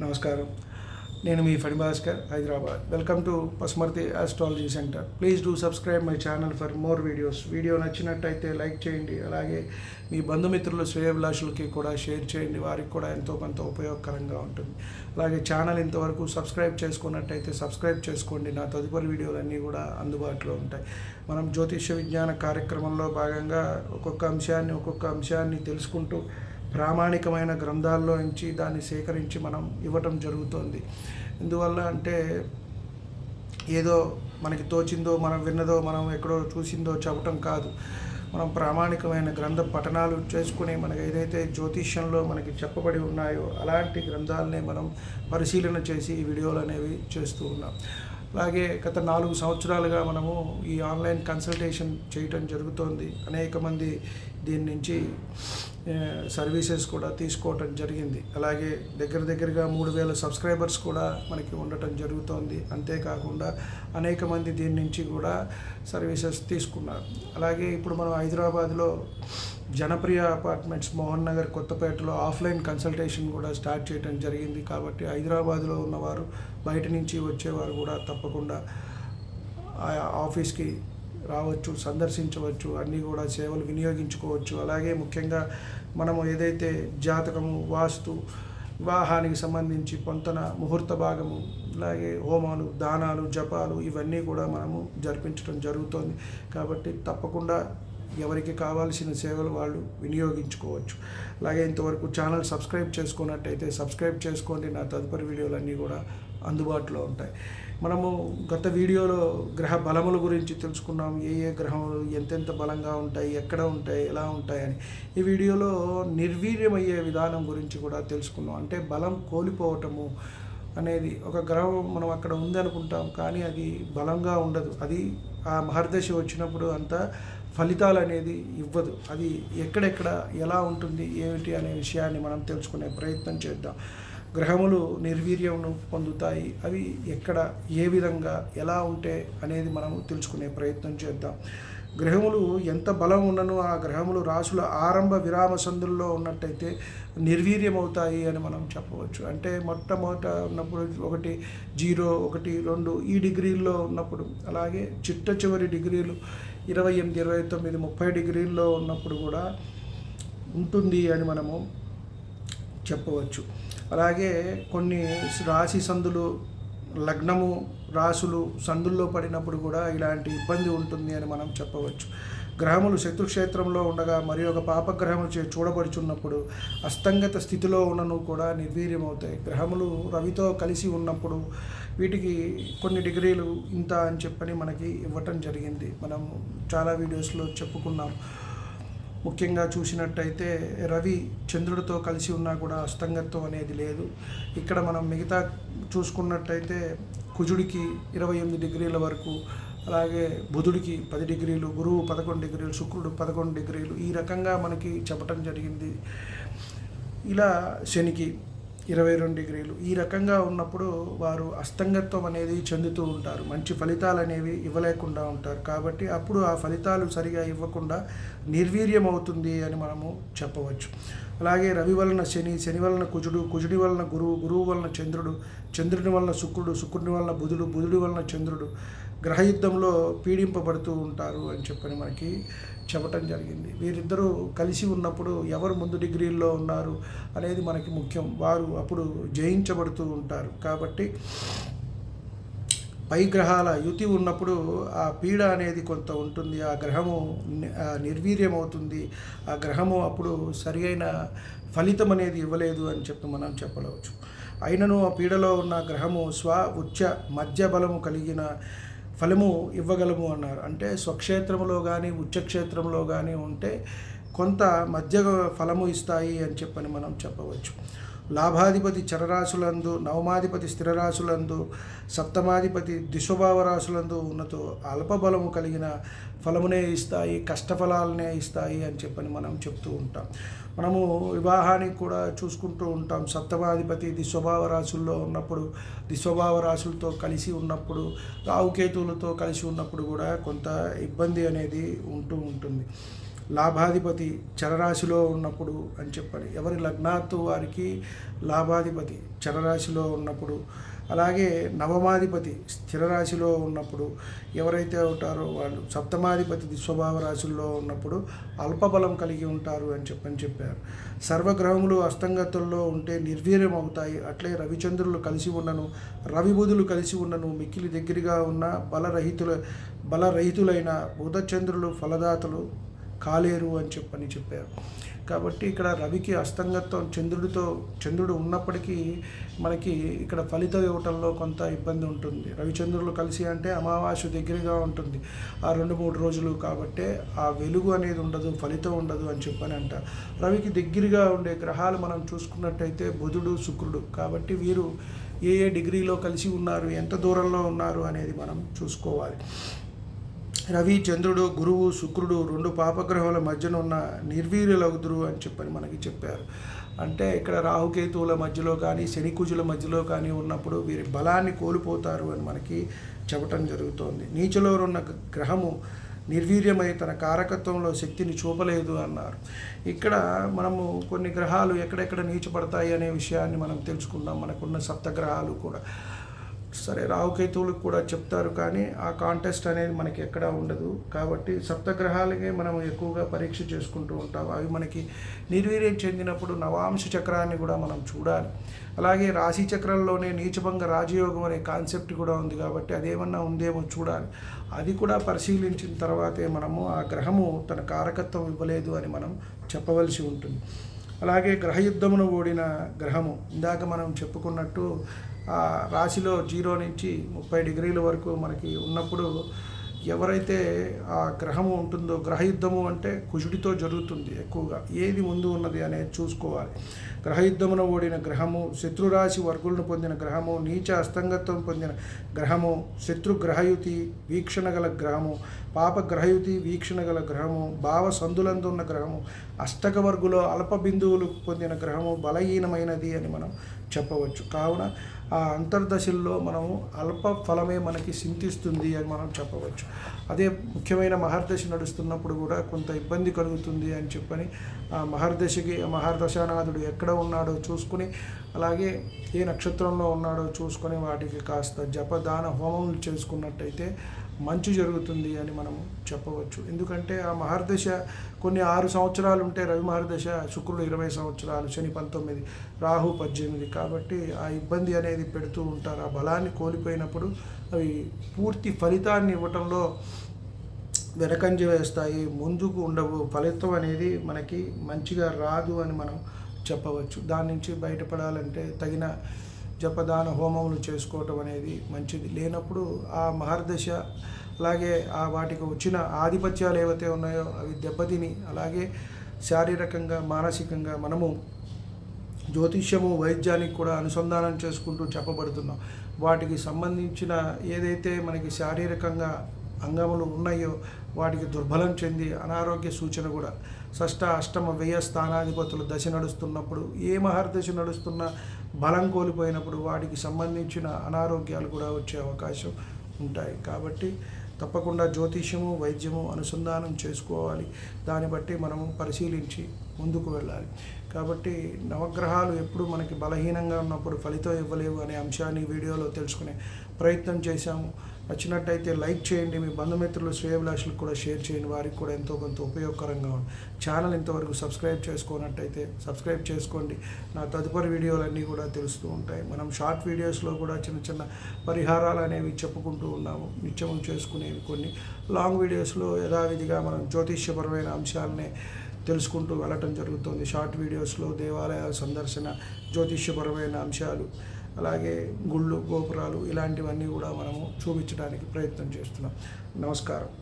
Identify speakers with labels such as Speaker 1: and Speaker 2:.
Speaker 1: నమస్కారం. నేను మీ Phani Bhaskar Hyderabad. Welcome to Pasumarthi astrology centre please do subscribe my channel for more videos videos నచ్చినట్టయితే like చేయండి. అలాగే మీ బంధుమిత్రులు శ్రేయభిలాషులకి కూడా షేర్ చేయండి. వారికి కూడా ఎంతో కొంత ఉపయోగకరంగా ఉంటుంది. అలాగే ఛానల్ ఇంతవరకు సబ్స్క్రైబ్ చేసుకున్నట్టయితే సబ్స్క్రైబ్ చేసుకోండి. నా తదుపరి వీడియోలన్నీ కూడా అందుబాటులో ఉంటాయి. మనం జ్యోతిష్య విజ్ఞాన కార్యక్రమంలో భాగంగా ఒక్కొక్క అంశాన్ని ఒక్కొక్క అంశాన్ని తెలుసుకుంటూ ప్రామాణికమైన గ్రంథాల్లో నుంచి దాన్ని సేకరించి మనం ఇవ్వటం జరుగుతుంది. ఎందువల్ల అంటే ఏదో మనకి తోచిందో మనం విన్నదో మనం ఎక్కడో చూసిందో చెప్పటం కాదు. మనం ప్రామాణికమైన గ్రంథ పఠనాలు చేసుకుని మనకి ఏదైతే జ్యోతిష్యంలో మనకి చెప్పబడి ఉన్నాయో అలాంటి గ్రంథాలనే మనం పరిశీలన చేసి ఈ వీడియోలు అనేవి చేస్తూ ఉన్నాం. అలాగే గత నాలుగు సంవత్సరాలుగా మనము ఈ ఆన్లైన్ కన్సల్టేషన్ చేయటం జరుగుతోంది. అనేక మంది దీని నుంచి సర్వీసెస్ కూడా తీసుకోవటం జరిగింది. అలాగే దగ్గర దగ్గరగా మూడు వేల సబ్స్క్రైబర్స్ కూడా మనకి ఉండటం జరుగుతోంది. అంతేకాకుండా అనేక మంది దీని నుంచి కూడా సర్వీసెస్ తీసుకున్నారు. అలాగే ఇప్పుడు మనం హైదరాబాద్లో జనప్రియ అపార్ట్మెంట్స్ మోహన్ నగర్ కొత్తపేటలో ఆఫ్లైన్ కన్సల్టేషన్ కూడా స్టార్ట్ చేయడం జరిగింది. కాబట్టి హైదరాబాద్లో ఉన్నవారు బయట నుంచి వచ్చేవారు కూడా తప్పకుండా ఆ ఆఫీస్కి రావచ్చు సందర్శించవచ్చు అన్నీ కూడా సేవలు వినియోగించుకోవచ్చు. అలాగే ముఖ్యంగా మనము ఏదైతే జాతకము వాస్తు వివాహానికి సంబంధించి పొంతన ముహూర్త భాగము అలాగే హోమాలు దానాలు జపాలు ఇవన్నీ కూడా మనము జరిపించడం జరుగుతోంది. కాబట్టి తప్పకుండా ఎవరికి కావాల్సిన సేవలు వాళ్ళు వినియోగించుకోవచ్చు. అలాగే ఇంతవరకు ఛానల్ సబ్స్క్రైబ్ చేసుకున్నట్టయితే సబ్స్క్రైబ్ చేసుకోండి. నా తదుపరి వీడియోలన్నీ కూడా అందుబాటులో ఉంటాయి. మనము గత వీడియోలో గ్రహ బలముల గురించి తెలుసుకున్నాం. ఏ ఏ గ్రహములు ఎంతెంత బలంగా ఉంటాయి ఎక్కడ ఉంటాయి ఎలా ఉంటాయని. ఈ వీడియోలో నిర్వీర్యమయ్యే విధానం గురించి కూడా తెలుసుకున్నాం. అంటే బలం కోల్పోవటము అనేది ఒక గ్రహం మనం అక్కడ ఉందనుకుంటాం కానీ అది బలంగా ఉండదు. అది ఆ మహర్దశ వచ్చినప్పుడు అంతా ఫలితాలు అనేది ఇవ్వదు. అది ఎక్కడెక్కడ ఎలా ఉంటుంది ఏమిటి అనే విషయాన్ని మనం తెలుసుకునే ప్రయత్నం చేద్దాం. గ్రహములు నిర్వీర్యమును పొందుతాయి. అవి ఎక్కడ ఏ విధంగా ఎలా ఉంటే అనేది మనం తెలుసుకునే ప్రయత్నం చేద్దాం. గ్రహములు ఎంత బలం ఉన్ననో ఆ గ్రహములు రాసుల ఆరంభ విరామ సందుల్లో ఉన్నట్టయితే నిర్వీర్యమవుతాయి అని మనం చెప్పవచ్చు. అంటే మొట్టమొదట ఉన్నప్పుడు ఒకటి జీరో ఒకటి రెండు ఈ డిగ్రీల్లో ఉన్నప్పుడు అలాగే చిట్ట చివరి డిగ్రీలు ఇరవై ఎనిమిది ఇరవై తొమ్మిది ముప్పై డిగ్రీల్లో ఉన్నప్పుడు కూడా ఉంటుంది అని మనము చెప్పవచ్చు. అలాగే కొన్ని రాశి సందులు లగ్నము రాసులు సందుల్లో పడినప్పుడు కూడా ఇలాంటి ఇబ్బంది ఉంటుంది అని మనం చెప్పవచ్చు. గ్రహములు శత్రుక్షేత్రంలో ఉండగా మరి ఒక పాపగ్రహము చే చూడబడుచున్నప్పుడు అస్తంగత స్థితిలో ఉన్నను కూడా నిర్వీర్యమవుతాయి. గ్రహములు రవితో కలిసి ఉన్నప్పుడు వీటికి కొన్ని డిగ్రీలు ఇంత అని చెప్పని మనకి ఇవ్వటం జరిగింది. మనం చాలా వీడియోస్లో చెప్పుకున్నాం. ముఖ్యంగా చూసినట్టయితే రవి చంద్రుడితో కలిసి ఉన్నా కూడా అస్తంగత్వం అనేది లేదు. ఇక్కడ మనం మిగతా చూసుకున్నట్టయితే కుజుడికి ఇరవై ఎనిమిది డిగ్రీల వరకు అలాగే బుధుడికి పది డిగ్రీలు గురువు పదకొండు డిగ్రీలు శుక్రుడు పదకొండు డిగ్రీలు ఈ రకంగా మనకి చెప్పటం జరిగింది. ఇలా శనికి ఇరవై రెండు డిగ్రీలు. ఈ రకంగా ఉన్నప్పుడు వారు అస్తంగత్వం అనేది చెందుతూ ఉంటారు. మంచి ఫలితాలు అనేవి ఇవ్వలేకుండా ఉంటారు. కాబట్టి అప్పుడు ఆ ఫలితాలు సరిగా ఇవ్వకుండా నిర్వీర్యం అవుతుంది అని మనము చెప్పవచ్చు. అలాగే రవి వలన శని శని వలన కుజుడు కుజుడి వలన గురువు గురువు వలన చంద్రుడు చంద్రుని వలన శుక్రుడు శుక్రుని వలన బుధుడు బుధుడి వలన చంద్రుడు గ్రహయుద్ధంలో పీడింపబడుతూ ఉంటారు అని చెప్పని మనకి చెప్పటం జరిగింది. వీరిద్దరూ కలిసి ఉన్నప్పుడు ఎవరు ముందు డిగ్రీల్లో ఉన్నారు అనేది మనకి ముఖ్యం. వారు అప్పుడు జయించబడుతూ ఉంటారు. కాబట్టి పై గ్రహాల యుతి ఉన్నప్పుడు ఆ పీడ అనేది కొంత ఉంటుంది. ఆ గ్రహము నిర్వీర్యమవుతుంది ఆ ఆ గ్రహము అప్పుడు సరి అయిన ఫలితం అనేది ఇవ్వలేదు అని చెప్పి మనం చెప్పవచ్చు. అయినను ఆ పీడలో ఉన్న గ్రహము స్వ ఉచ్చ మధ్య బలము కలిగిన ఫలము ఇవ్వగలము అన్నారు. అంటే స్వక్షేత్రములో కానీ ఉచ్చక్షేత్రంలో కానీ ఉంటే కొంత మధ్య ఫలము ఇస్తాయి అని చెప్పని మనం చెప్పవచ్చు. లాభాధిపతి చరరాశులందు నవమాధిపతి స్థిరరాశులందు సప్తమాధిపతి దిశభావ రాశులందు ఉన్నతో అల్పబలము కలిగిన ఫలమునే ఇస్తాయి కష్టఫలాలనే ఇస్తాయి అని చెప్పని మనం చెప్తూ ఉంటాం. మనము వివాహానికి కూడా చూసుకుంటూ ఉంటాం. సప్తమాధిపతి దిస్వభావ రాశుల్లో ఉన్నప్పుడు దిస్వభావ రాశులతో కలిసి ఉన్నప్పుడు రావుకేతువులతో కలిసి ఉన్నప్పుడు కూడా కొంత ఇబ్బంది అనేది ఉంటూ ఉంటుంది. లాభాధిపతి చరరాశిలో ఉన్నప్పుడు అని చెప్పాలి. ఎవరి లగ్నాత్తు వారికి లాభాధిపతి చరరాశిలో ఉన్నప్పుడు అలాగే నవమాధిపతి స్థిర రాశిలో ఉన్నప్పుడు ఎవరైతే ఉంటారో వాళ్ళు సప్తమాధిపతి స్వభావ రాశుల్లో ఉన్నప్పుడు అల్పబలం కలిగి ఉంటారు అని చెప్పని చెప్పారు. సర్వగ్రహములు అస్తంగతుల్లో ఉంటే నిర్వీర్యం అవుతాయి అట్లే రవిచంద్రులు కలిసి ఉన్నను రవిబుధులు కలిసి ఉన్నను మిక్కిలి దగ్గరగా ఉన్న బలరహితుల బలరహితులైన బుధచంద్రులు ఫలదాతలు కాలేరు అని చెప్పని చెప్పారు. కాబట్టి ఇక్కడ రవికి అస్తంగత్వం చంద్రుడితో చంద్రుడు ఉన్నప్పటికీ మనకి ఇక్కడ ఫలితం ఇవ్వటంలో కొంత ఇబ్బంది ఉంటుంది. రవిచంద్రులు కలిసి అంటే అమావాస్య దగ్గరగా ఉంటుంది. ఆ రెండు మూడు రోజులు కాబట్టే ఆ వెలుగు అనేది ఉండదు ఫలితం ఉండదు అని చెప్పని అంట. రవికి దగ్గరగా ఉండే గ్రహాలు మనం చూసుకున్నట్టయితే బుధుడు శుక్రుడు. కాబట్టి వీరు ఏ ఏ డిగ్రీలో కలిసి ఉన్నారు ఎంత దూరంలో ఉన్నారు అనేది మనం చూసుకోవాలి. రవి చంద్రుడు గురువు శుక్రుడు రెండు పాపగ్రహాల మధ్యన ఉన్న నిర్వీర్యులగుదురు అని చెప్పని మనకి చెప్పారు. అంటే ఇక్కడ రాహుకేతువుల మధ్యలో కానీ శనికుజుల మధ్యలో కానీ ఉన్నప్పుడు వీరి బలాన్ని కోల్పోతారు అని మనకి చెప్పటం జరుగుతోంది. నీచలో ఉన్న గ్రహము నిర్వీర్యమై తన కారకత్వంలో శక్తిని చూపలేదు అన్నారు. ఇక్కడ మనము కొన్ని గ్రహాలు ఎక్కడెక్కడ నీచపడతాయి అనే విషయాన్ని మనం తెలుసుకుందాం. మనకున్న సప్తగ్రహాలు కూడా. సరే రావుకేతువులకు కూడా చెప్తారు కానీ ఆ కాంటెస్ట్ అనేది మనకి ఎక్కడా ఉండదు. కాబట్టి సప్తగ్రహాలకే మనం ఎక్కువగా పరీక్ష చేసుకుంటూ ఉంటాం. అవి మనకి నిర్వీర్యం చెందినప్పుడు నవాంశ చక్రాన్ని కూడా మనం చూడాలి. అలాగే రాశి చక్రంలోనే నీచభంగ రాజయోగం అనే కాన్సెప్ట్ కూడా ఉంది కాబట్టి అదేమన్నా ఉందేమో చూడాలి. అది కూడా పరిశీలించిన తర్వాతే మనము ఆ గ్రహము తన కారకత్వం ఇవ్వలేదు అని మనం చెప్పవలసి ఉంటుంది. అలాగే గ్రహయుద్ధమును ఓడిన గ్రహము. ఇందాక మనం చెప్పుకున్నట్టు రాశిలో జీరో నుంచి ముప్పై డిగ్రీల వరకు మనకి ఉన్నప్పుడు ఎవరైతే ఆ గ్రహము ఉంటుందో గ్రహయుద్ధము అంటే కుజుడితో జరుగుతుంది ఎక్కువగా. ఏది ముందు ఉన్నది అనేది చూసుకోవాలి. గ్రహయుద్ధమును ఓడిన గ్రహము శత్రురాశి వర్గులను పొందిన గ్రహము నీచ అస్తంగత్వం పొందిన గ్రహము శత్రు గ్రహయుతి వీక్షణ గల గ్రహము పాప గ్రహయుతి వీక్షణ గల గ్రహము భావ సందులందు ఉన్న గ్రహము అష్టక వర్గులో అల్ప బిందువులు పొందిన గ్రహము బలహీనమైనది అని మనం చెప్పవచ్చు. కావున ఆ అంతర్దశల్లో మనము అల్ప ఫలమే మనకి సింతిస్తుంది అని మనం చెప్పవచ్చు. అదే ముఖ్యమైన మహర్దశ నడుస్తున్నప్పుడు కూడా కొంత ఇబ్బంది కలుగుతుంది అని చెప్పని ఆ మహర్దశకి మహర్దశానాథుడు ఎక్కడ ఉన్నాడో చూసుకుని అలాగే ఏ నక్షత్రంలో ఉన్నాడో చూసుకొని వాటికి కాస్త జపదాన హోమములు చేసుకున్నట్టయితే మంచి జరుగుతుంది అని మనం చెప్పవచ్చు. ఎందుకంటే ఆ మహర్దశ కొన్ని ఆరు సంవత్సరాలు ఉంటే రవి మహర్దశ శుక్రుడు ఇరవై సంవత్సరాలు శని పంతొమ్మిది రాహు పద్దెనిమిది కాబట్టి ఆ ఇబ్బంది అనేది పెడుతూ ఉంటారు. ఆ బలాన్ని కోల్పోయినప్పుడు అవి పూర్తి ఫలితాన్ని ఇవ్వటంలో వెనకంజ వేస్తాయి. ముందుకు ఉండవు. ఫలితం అనేది మనకి మంచిగా రాదు అని మనం చెప్పవచ్చు. దాని నుంచి బయటపడాలంటే తగిన జపదాన హోమములు చేసుకోవటం అనేది మంచిది. లేనప్పుడు ఆ మహర్దశ అలాగే ఆ వాటికి వచ్చిన ఆధిపత్యాలు ఏవైతే ఉన్నాయో అవి దెబ్బతిని అలాగే శారీరకంగా మానసికంగా మనము జ్యోతిష్యము వైద్యానికి కూడా అనుసంధానం చేసుకుంటూ చెప్పబడుతున్నాం. వాటికి సంబంధించిన ఏదైతే మనకి శారీరకంగా అంగములు ఉన్నాయో వాటికి దుర్బలం చెంది అనారోగ్య సూచన కూడా షష్ట అష్టమ వ్యయ స్థానాధిపతులు దశ నడుస్తున్నప్పుడు ఏ మహర్దశ నడుస్తున్నా బలం కోల్పోయినప్పుడు వాటికి సంబంధించిన అనారోగ్యాలు కూడా వచ్చే అవకాశం ఉంటాయి. కాబట్టి తప్పకుండా జ్యోతిష్యము వైద్యము అనుసంధానం చేసుకోవాలి. దాన్ని బట్టి మనము పరిశీలించి ముందుకు వెళ్ళాలి. కాబట్టి నవగ్రహాలు ఎప్పుడు మనకి బలహీనంగా ఉన్నప్పుడు ఫలితం ఇవ్వలేవు అనే అంశాన్ని వీడియోలో తెలుసుకునే ప్రయత్నం చేశాము. నచ్చినట్టయితే లైక్ చేయండి. మీ బంధుమిత్రులు శ్రేయభిలాషులకు కూడా షేర్ చేయండి. వారికి కూడా ఎంతో కొంత ఉపయోగకరంగా ఉంది. ఛానల్ ఇంతవరకు సబ్స్క్రైబ్ చేసుకున్నట్టయితే సబ్స్క్రైబ్ చేసుకోండి. నా తదుపరి వీడియోలన్నీ కూడా తెలుస్తూ ఉంటాయి. మనం షార్ట్ వీడియోస్లో కూడా చిన్న చిన్న పరిహారాలు అనేవి చెప్పుకుంటూ ఉన్నాము. నిత్యము చేసుకునేవి కొన్ని. లాంగ్ వీడియోస్లో యథావిధిగా మనం జ్యోతిష్యపరమైన అంశాలనే తెలుసుకుంటూ వెళ్ళటం జరుగుతుంది. షార్ట్ వీడియోస్లో దేవాలయాల సందర్శన జ్యోతిష్యపరమైన అంశాలు అలాగే గుళ్ళు గోపురాలు ఇలాంటివన్నీ కూడా మనము చూపించడానికి ప్రయత్నం చేస్తున్నాం. నమస్కారం.